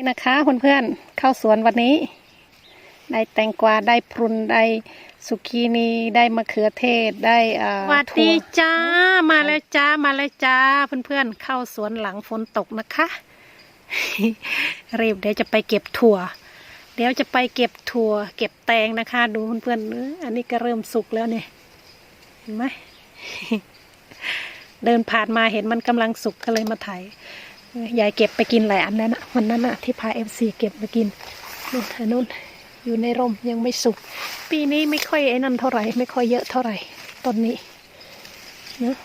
นี่นะคะเพื่อนๆเข้าสวนวันนี้ ได้แตงกวาได้พรุนได้สุกีนีได้มะเขือเทศได้อ่าสวัสถั่ดีวจ้ามาแล้วจ้ามาแล้วจ้าเพื่อนๆเข้าสวนหลังฝนตกนะคะ รีบเดี๋ยวจะไปเก็บถั่ว เดี๋ยวจะไปเก็บถั่ว เก็บแตงนะคะ ดูเพื่อนๆเอออันนี้ก็เริ่มสุกแล้วเนี่ยเห็นไหม เดินผ่านมาเห็นมันกำลังสุกก็เลยมาถ่ายเออ ยายเก็บไปกินหลายอันนั้นนะวันนั้นนะที่พาเอฟซีเก็บมากินนู่นอันนู้นอยู่ในร่มยังไม่สุก ปีนี้ไม่ค่อยไอ้นั่นเท่าไหร่ไม่ค่อยเยอะเท่าไหร่ต้นนี้นะ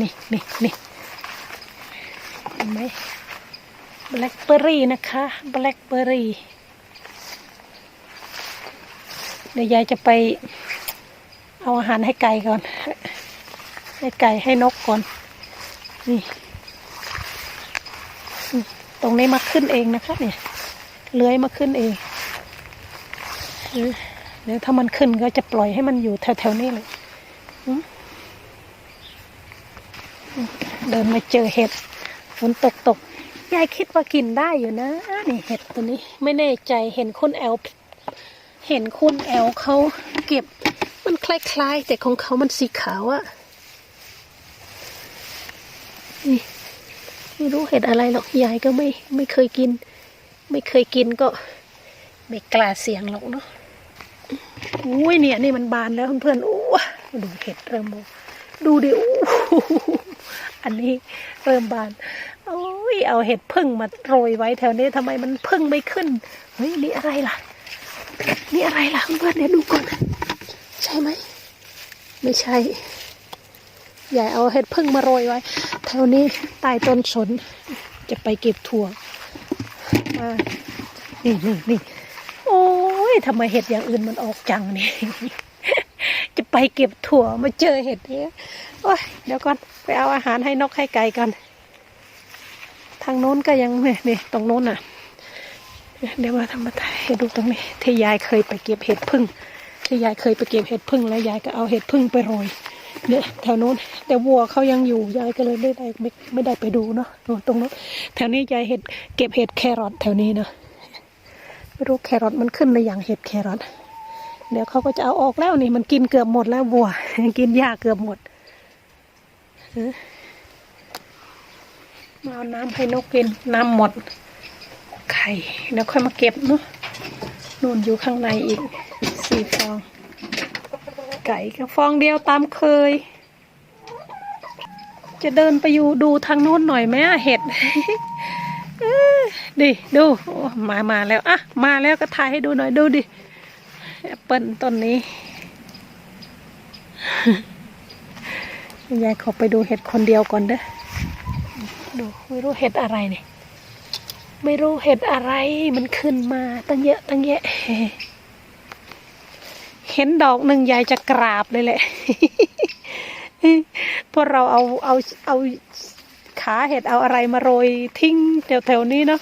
นี่นี่นี่เห็นไหมแบล็คเบอร์รี่นะคะแบล็คเบอร์รี่เดี๋ยวยายจะไป เอาอาหารให้ไก่ก่อน ให้ไก่ให้นกก่อน นี่ ตรงนี้มาขึ้นเองนะคะเนี่ย เลื้อยมาขึ้นเองเดี๋ยวถ้ามันขึ้นก็จะปล่อยให้มันอยู่แถวๆนี้เลย เดินมาเจอเห็ดฝนตกตกยายคิดว่ากินได้อยู่นะ นี่เห็ดตัวนี้ ไม่แน่ใจเห็นคุณแอล เห็นคุณแอลเขาเก็บ มันคล้ายๆ แต่ของเขามันสีขาวอะนี่ไม่รู้เห็ดอะไรหรอกยายก็ไม่ไม่เคยกิน ไม่เคยกินก็ ไม่กล้าเสี่ยงหรอกเนาะอุ้ยเนี่ยนี่มันบานแล้วเพื่อนๆอู้ดูเห็ดเริ่มบานดูดิอู้อันนี้เริ่มบานโอ้ยเอาเห็ดพึ่งมาโรยไว้แถวนี้ทำไมมันพึ่งไม่ขึ้นเฮ้ยนี่อะไรล่ะ นี่อะไรล่ะเพื่อนเนี่ยดูก่อน ใช่ไหม ไม่ใช่ยายเอาเห็ดพึ่งมาโรยไว้ แถวนี้ใต้ต้นสน จะไปเก็บถั่วมานี่นี่นี่โอ้ยทำไมเห็ดอย่างอื่นมันออกจังนี่ จะไปเก็บถั่วมาเจอเห็ดเนี้ยโอ้ยเดี๋ยวก่อนไปเอาอาหารให้นกให้ไก่กัน ทางโน้นก็ยังเนี่ยนี่ตรงโน้นอะ เดี๋ยวมาทำมาถ่ายให้ดูตรงนี้ที่ยายเคยไปเก็บเห็ดพึ่ง ที่ยายเคยไปเก็บเห็ดพึ่งแล้วยายก็เอาเห็ดพึ่งไปโรยเนี่ยแถวนู้น แต่วัวเขายังอยู่ยายก็เลยไม่ได้ไม่ไม่ได้ไปดูเนาะตรงนู้นแถวนี้ยายเห็ดเก็บเห็ดแครอทแถวนี้เนาะไม่รู้แครอทมันขึ้นในอย่างเห็ดแครอทเดี๋ยวเขาก็จะเอาออกแล้วนี่มันกินเกือบหมดแล้ววัวกินหญ้าเกือบหมดเออมาเอาน้ำให้นกกินน้ำหมดไข่เดี๋ยวค่อยมาเก็บเนาะ นู่นอยู่ข้างในอีกสี่ฟอง ไก่ก็ฟองเดียวตามเคย จะเดินไปอยู่ดูทางโน้นหน่อยไหมเห็ดดิดูมามาแล้วอะมาแล้วก็ถ่ายให้ดูหน่อยดูดิแอปเปิลต้นนี้ยายขอไปดูเห็ดคนเดียวก่อนเด้อดูไม่รู้เห็ดอะไรเนี่ย ไม่รู้เห็ดอะไรมันขึ้นมาตั้งเยอะตั้งแยะ เห็นดอกหนึ่งยายจะกราบเลยแหละเพราะเราเอาเอาเอาขาเห็ดเอาอะไรมาโรยทิ้งแถวๆนี้เนาะ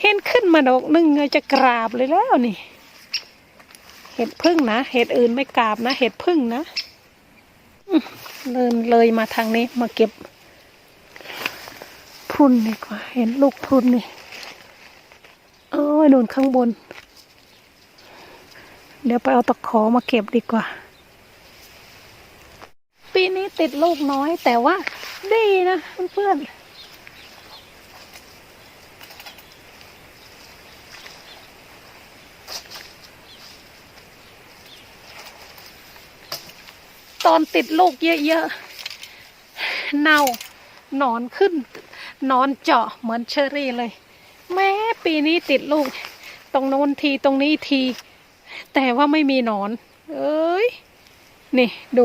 เห็นขึ้นมาดอกหนึ่งยายจะกราบเลยแล้วนี่ เห็ดพึ่งนะเห็ดอื่นไม่กราบนะเห็ดพึ่งนะอื้อเลยเลยมาทางนี้มาเก็บพรุนดีกว่า เห็นลูกพรุนนี่ ยนู่นข้างบน เดี๋ยวไปเอาตะขอมาเก็บดีกว่า ปีนี้ติดลูกน้อยแต่ว่า ดีนะเพื่อนตอนติดลูกเยอะๆ เน่า หนอนขึ้น นอนเจาะเหมือนเชอรี่เลย แม้ปีนี้ติดลูก ตรงโน้นทีตรงนี้ที แต่ว่าไม่มีหนอน เอ้ย นี่ดู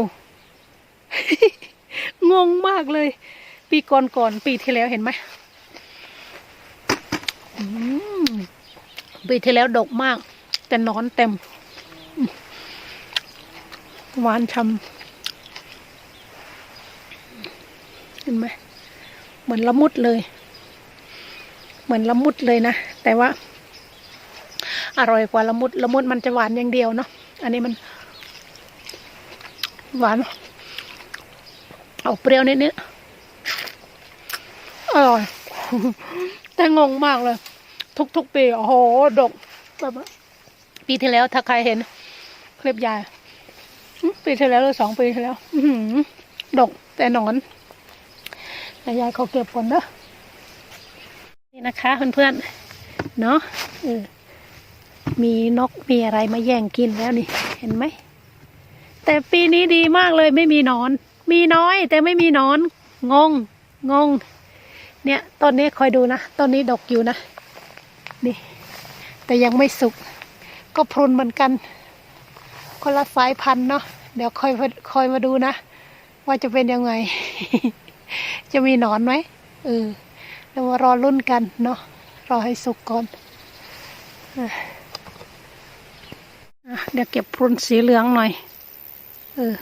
งงมากเลย ปีก่อนก่อนๆปีที่แล้วเห็นไหมปีที่แล้วดกมาก แต่นอนเต็มอืมหวานชำเห็นไหมเหมือนละมุดเลย เหมือนละมุดเลยนะ แต่ว่า อร่อยกว่าละมุดละมุดมันจะหวานอย่างเดียวเนาะอันนี้มันหวานเอาเปรี้ยวนิดนิดอร่อยแต่งงมากเลย ทุกๆปีโอ้โหดกแบบปีที่แล้วถ้าใครเห็น คลิปยายปีที่แล้วหรือสองปีที่แล้วอื้อหือดกแต่หนอนแต่ยายเขาเก็บก่อนเนอะ นะคะเพื่อนๆเนาะมีนกมีอะไรมาแย่งกินแล้วนี่ เห็นไหม แต่ปีนี้ดีมากเลยไม่มีนอน มีน้อยแต่ไม่มีนอนงงงง เนี่ยต้นนี้คอยดูนะต้นนี้ดกอยู่นะ นี่ แต่ยังไม่สุก ก็พรุนเหมือนกันคนละสายพันธุ์เนาะเดี๋ยวคอยคอยมาดูนะ ว่าจะเป็นยังไง จะมีหนอนไหมเออ เดี๋ยวมารอรุ่นกันเนาะรอให้สุกก่อนเดี๋ยวเก็บพรุนสีเหลืองหน่อย เออ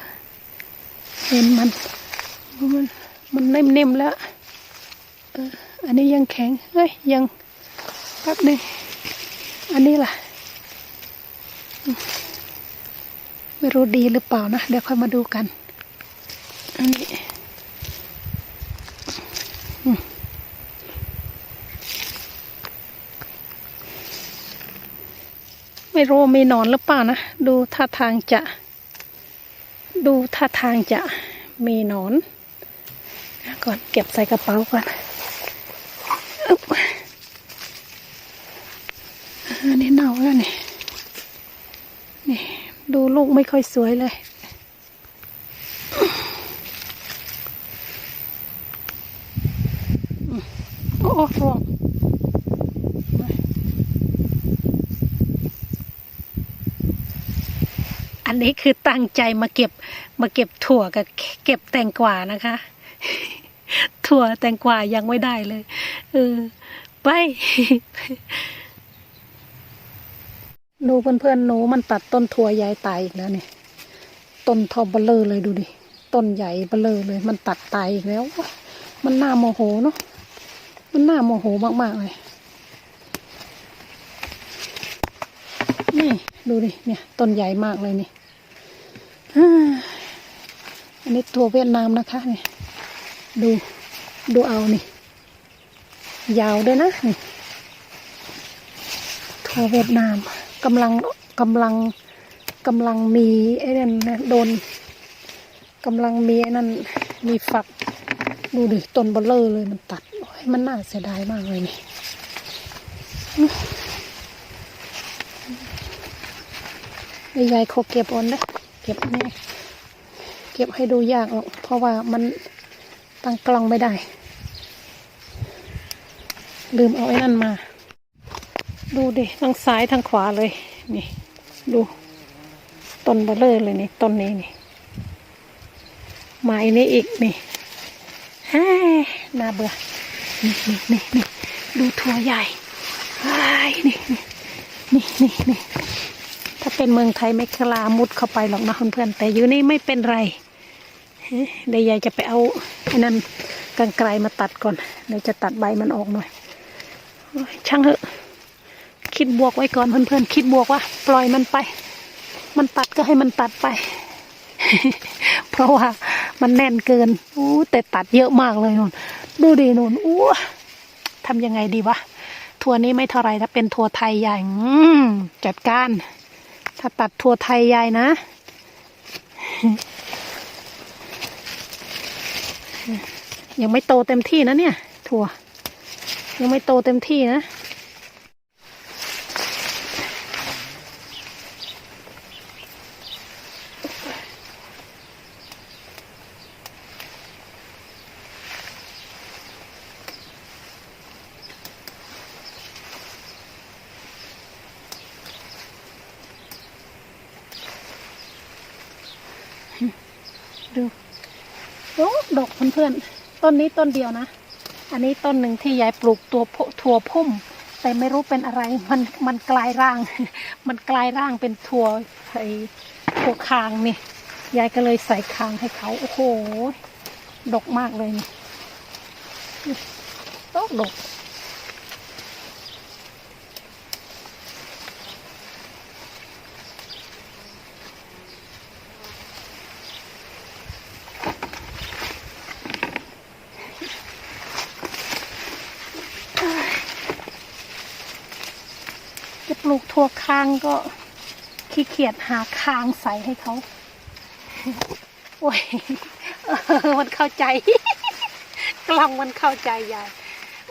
เห็นมัน มันมันนิ่มๆแล้ว เออ อันนี้ยังแข็ง เฮ้ย ยังแป๊บนึงอันนี้ล่ะ ไม่รู้ดีหรือเปล่านะ เดี๋ยวค่อยมาดูกัน อันนี้ ไม่รู้ว่ามีนอนหรือเปล่านะ ดูท่าทางจะ ดูท่าทางจะมีนอน ก่อนเก็บใส่กระเป๋าก่อนอึ๊บอันนี้เน่าแล้วนี่นี่ดูลูกไม่ค่อยสวยเลยโอ้โอ้ร่วง นี้คือตั้งใจมาเก็บมาเก็บถั่วกับเก็บแตงกวานะคะ ถั่วแตงกวายังไม่ได้เลยเออไป ดูเพื่อนๆหนูมันตัดต้นถั่วยายตายอีกแล้วเนี่ยต้นทอเบลเลอร์เลยดูดิต้นใหญ่เบลเลอร์เลย มันตัดตายอีกแล้ว มันน่าโมโหเนาะมันน่าโมโหมากๆเลยนี่ดูดิเนี่ย ต้นใหญ่มากเลยนี่ อันนี้ถั่วเวียดนามนะคะนี่ดูดูเอานี่ ยาวด้วยนะนี่ถั่วเวียดนามกำลังกำลังกำลังมีไอ้นั่นนะโดนกำลังมีไอ้นั่นมีฝักดูดิต้นเบลเลอร์เลยมันตัดโอ้ยมันน่าเสียดายมากเลยนี่ยายเขาเก็บเอนนะ ก็บแน่เก็บให้ดูยากหรอกเพราะว่ามันตั้งกล้องไม่ได้ ลืมเอาไอ้นั่นมา ดูดิทั้งซ้ายทั้งขวาเลย นี่ ดูต้นเบลเลอร์เลยนี่ต้นนี้นี่ไม้นี้อีกนี่ฮ่าน่าเบื่อนี่นี่นี่นี่ดูถั่วใหญ่ว้นี่นี่นี่นี่นี่ ถ้าเป็นเมืองไทยไม่กล้ามุดเข้าไปหรอกนะเพื่อนๆแต่อยู่นี่ไม่เป็นไรเดี๋ยวยายจะไปเอาไอ้นั่นกรรไกรมาตัดก่อนเดี๋ยวจะตัดใบมันออกหน่อยช่างเถอะคิดบวกไว้ก่อนเพื่อนๆคิดบวกว่า ปล่อยมันไป มันตัดก็ให้มันตัดไป เพราะว่ามันแน่นเกินอู้แต่ตัดเยอะมากเลยนนดูดินุ่นอู้ทำยังไงดีวะทัวนี้ไม่เท่าไรถ้าเป็นทัวไทยใหญ่อืมจัดการ ถ้าตัดทั่วไทยใหญ่นะ ยังไม่โตเต็มที่นะเนี่ย ถั่ว ยังไม่โตเต็มที่นะ ดูโอ้ดอกเพื่อนๆต้นนี้ต้นเดียวนะ อันนี้ต้นหนึ่งที่ยายปลูกตัวถั่วพุ่ม แต่ไม่รู้เป็นอะไรมันมันกลายร่าง มันกลายร่างเป็นถั่วไอ้ถั่วคางนี่ยายก็เลยใส่คางให้เขาโอ้โหดกมากเลยนี่ดกดก ลูกทั่วคางก็ขี้เกียจหาคางใส่ให้เขาโอ้ยออมันเข้าใจ กล้องมันเข้าใจยาย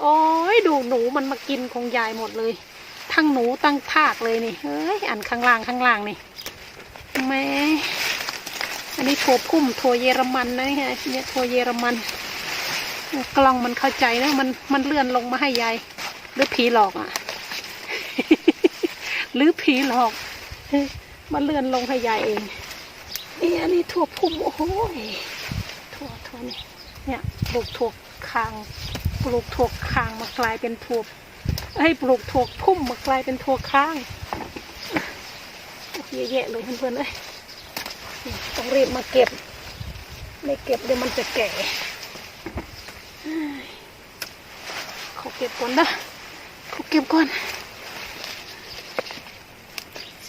โอ้ยดูหนูมันมากินของยายหมดเลย ทั้งหนูตั้งภาคเลยนี่ เฮ้ย อันข้างล่างข้างล่างนี่แม่อันนี้ถั่วพุ่มถั่วเยอรมันนะเนี่ยเนี่ยถั่วเยอรมัน กล้องมันเข้าใจนะมันมันเลื่อนลงมาให้ยายหรือผีหลอกอะ หรือผีหลอกมันเลื่อนลงให้ยายเองนี่อันนี้ถั่วพุ่มโอ้โหถั่วถั่วนี่เนี่ยปลูกถั่วคาง ปลูกถั่วคางมากลายเป็นถั่วเอ้ปลูกถั่วพุ่มมากลายเป็นถั่วค้างเยอะแยะเลยเพื่อนๆเอ้ยต้องรีบมาเก็บ ไม่เก็บเดี๋ยวมันจะแก่ขอเก็บก่อนนะขอเก็บก่อน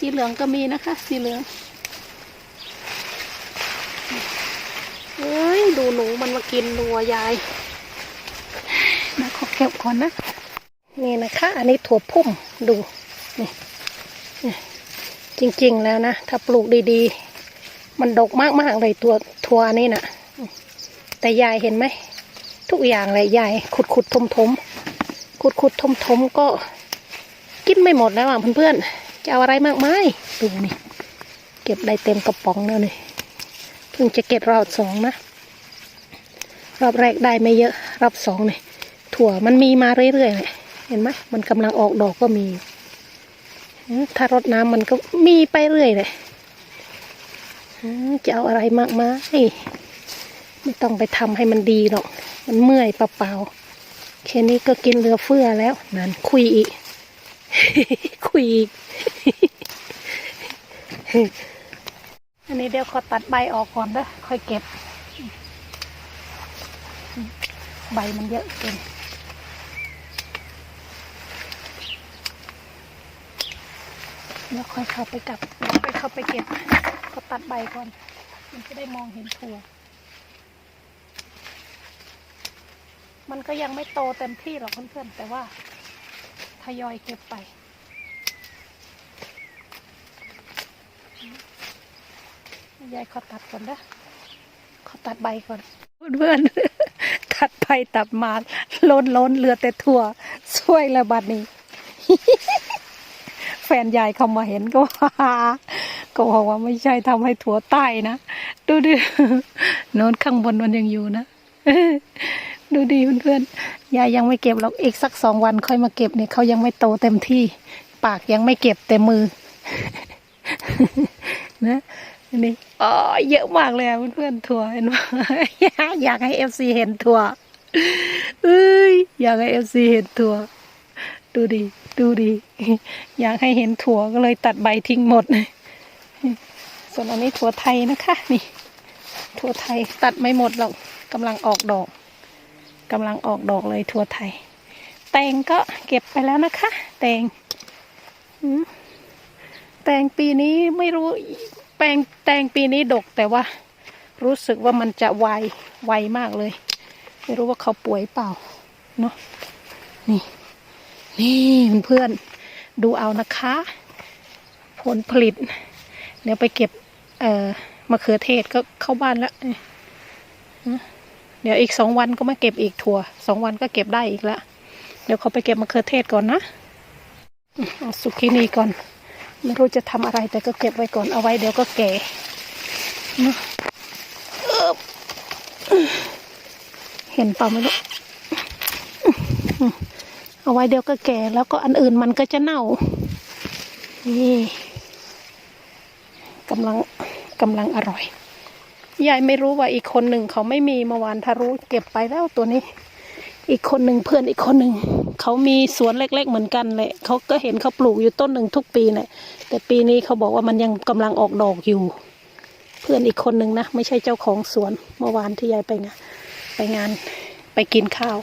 สีเหลืองก็มีนะคะ สีเหลืองเอ้ยดูหนูมันมากินดัวยายนะขอเก็บก่อนนะนี่นะคะ อันนี้ถั่วพุ่มดูนี่นี่จริงๆแล้วนะ ถ้าปลูกดีๆ มันดกมากๆเลยตัวถั่วนี่นะแต่ยายเห็นไหม ทุกอย่างเลยยายขุดขุดทมทมขุดขุดทมทมๆก็กินไม่หมดแล้วอะเพื่อนๆ จะเอาอะไรมากมายดูนี่ เก็บได้เต็มกระป๋องแล้วนี่เพิ่งจะเก็บรอบสองนะ รอบแรกได้ไม่เยอะรอบสองนี่ถั่วมันมีมาเรื่อยๆเลยเห็นไหมมันกำลังออกดอกก็มี ถ้ารดน้ำมันก็มีไปเรื่อยเลยจะเอาอะไรมากมายไม่ต้องไปทำให้มันดีหรอก มันเมื่อยเปล่าๆแค่นี้ก็กินเรือเฟือแล้วนั่นคุยอีก คุย อันนี้เดี๋ยวขอตัดใบออกก่อนเด้อค่อยเก็บ ใบมันเยอะเกินเดี๋ยวค่อยเข้าไปกลับเดี๋ยวค่อยเข้าไปเก็บก็ตัดใบก่อน มันจะได้มองเห็นถั่วมันก็ยังไม่โตเต็มที่หรอกเพื่อนๆแต่ว่า ยอยเก็บไป ยายขอตัดก่อนนะขอตัดใบก่อน เพื่อนๆตัดไปตัดมาล้นล้นเหลือแต่ถั่วช่วยละบัดนี้ แฟนยายเขามาเห็นก็ว่าก็บอกว่าไม่ใช่ทำให้ถั่วใต้นะ ดูดิโน้นข้างบนมันยังอยู่นะ ดูดีเพื่อนๆยายยังไม่เก็บหรอกอีกสักสองวันค่อยมาเก็บเนี่ยเขายังไม่โตเต็มที่ ปากยังไม่เก็บแต่มือ นะอันนี้อ๋อเยอะมากเลยเพื่อนๆถั่วเห็นไหมอยากให้เอฟซีเห็นถั่วเอ้ยอยากให้เอฟซีเห็นถั่วดูดิดูดิอยากให้เห็นถั่วก็เลยตัดใบทิ้งหมด ส่วนอันนี้ถั่วไทยนะคะ นี่ ถั่วไทยตัดไม่หมดหรอกกำลังออกดอก กำลังออกดอกเลยถั่วไทย แตงก็เก็บไปแล้วนะคะ แตงแตงปีนี้ไม่รู้แปลงแตงปีนี้ดกแต่ว่า รู้สึกว่ามันจะไวไวมากเลย ไม่รู้ว่าเขาป่วยเปล่าเนาะนี่ นี่เพื่อนดูเอานะคะ ผลผลิต เดี๋ยวไปเก็บ เอ่อมะเขือเทศก็เข้าบ้านแล้วนี่ เดี๋ยวอีกสองวันก็มาเก็บอีกถั่วสองวันก็เก็บได้อีกแล้วเดี๋ยวเขาไปเก็บมะเขือเทศก่อนนะเอาสุกินีก่อน ไม่รู้จะทำอะไรแต่ก็เก็บไว้ก่อนเอาไว้เดี๋ยวก็แก่เนอะเอิบเห็นเปล่าไม่รู้เอาไว้เดี๋ยวก็แก่แล้วก็อันอื่นมันก็จะเน่า นี่กำลังกำลังอร่อย ยายไม่รู้ว่าอีกคนหนึ่งเขาไม่มีเมื่อวานทารู้เก็บไปแล้วตัวนี้ อีกคนหนึ่งเพื่อนอีกคนหนึ่งเขามีสวนเล็ก ๆ เหมือนกันเลยเขาก็เห็นเขาปลูกอยู่ต้นหนึ่งทุกปีเนี่ยแต่ปีนี้เขาบอกว่ามันยังกำลังออกดอกอยู่ เพื่อนอีกคนหนึ่งนะไม่ใช่เจ้าของสวนเมื่อวานที่ยายไปงานไปงานไปกินข้าว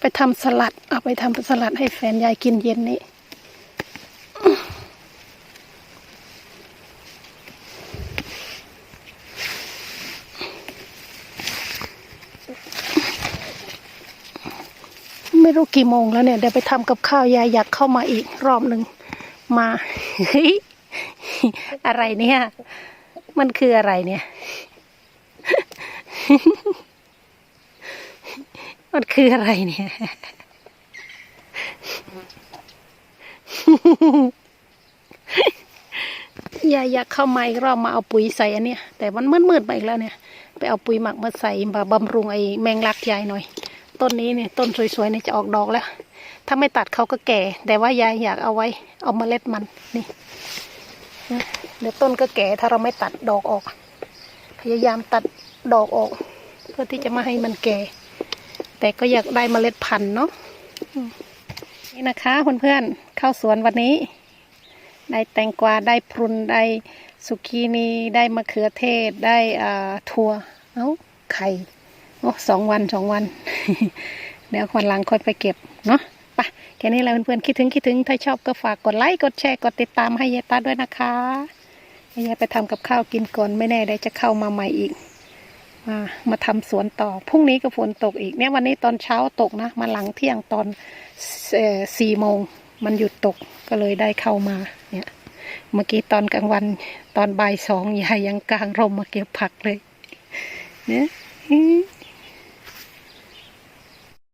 ไปทำสลัดเอาไปทำสลัดให้แฟนยายกินเย็นนี้ ไม่รู้กี่โมงแล้วเนี่ยเดี๋ยวไปทำกับข้าวยายอยากเข้ามาอีกรอบหนึ่งมาเฮ้ยอะไรเนี่ย มันคืออะไรเนี่ย มันคืออะไรเนี่ย ยายอยากเข้ามาอีกรอบมาเอาปุ๋ยใส่อันเนี้ยแต่มันมืดๆไปอีกแล้วเนี่ย ไปเอาปุ๋ยหมักมาใส่มาบำรุงไอ้แมงลักยายหน่อย ต้นนี้เนี่ยต้นสวยๆเนี่ยจะออกดอกแล้ว ถ้าไม่ตัดเขาก็แก่ แต่ว่ายายอยากเอาไว้ เอาเมล็ดมันนี่เดี๋ยวต้นก็แก่ถ้าเราไม่ตัดดอกออก พยายามตัดดอกออก เพื่อที่จะไม่ให้มันแก่ แต่ก็อยากได้เมล็ดพันธุ์เนาะนี่นะคะเพื่อนๆเข้าสวนวันนี้ ได้แตงกวาได้พรุนได้สุกีนีได้มะเขือเทศได้อ่าถั่วเอ้าไข่ โอ้สองวันสองวัน เดี๋ยววันหลังค่อยไปเก็บเนาะไปแค่นี้แหละเพื่อนๆคิดถึงคิดถึงถ้าชอบก็ฝากกดไลค์กดแชร์กดติดตามให้ยายตาด้วยนะคะยายไปทำกับข้าวกินก่อนไม่แน่ได้จะเข้ามาใหม่อีก มามาทำสวนต่อพรุ่งนี้ก็ฝนตกอีกเนี่ยวันนี้ตอนเช้าตกนะมาหลังเที่ยงตอนสี่โมงมันหยุดตกก็เลยได้เข้ามาเนี่ย เมื่อกี้ตอนกลางวันตอนบ่ายสองยายยังกลางร่มมาเก็บผักเลยเนี่ย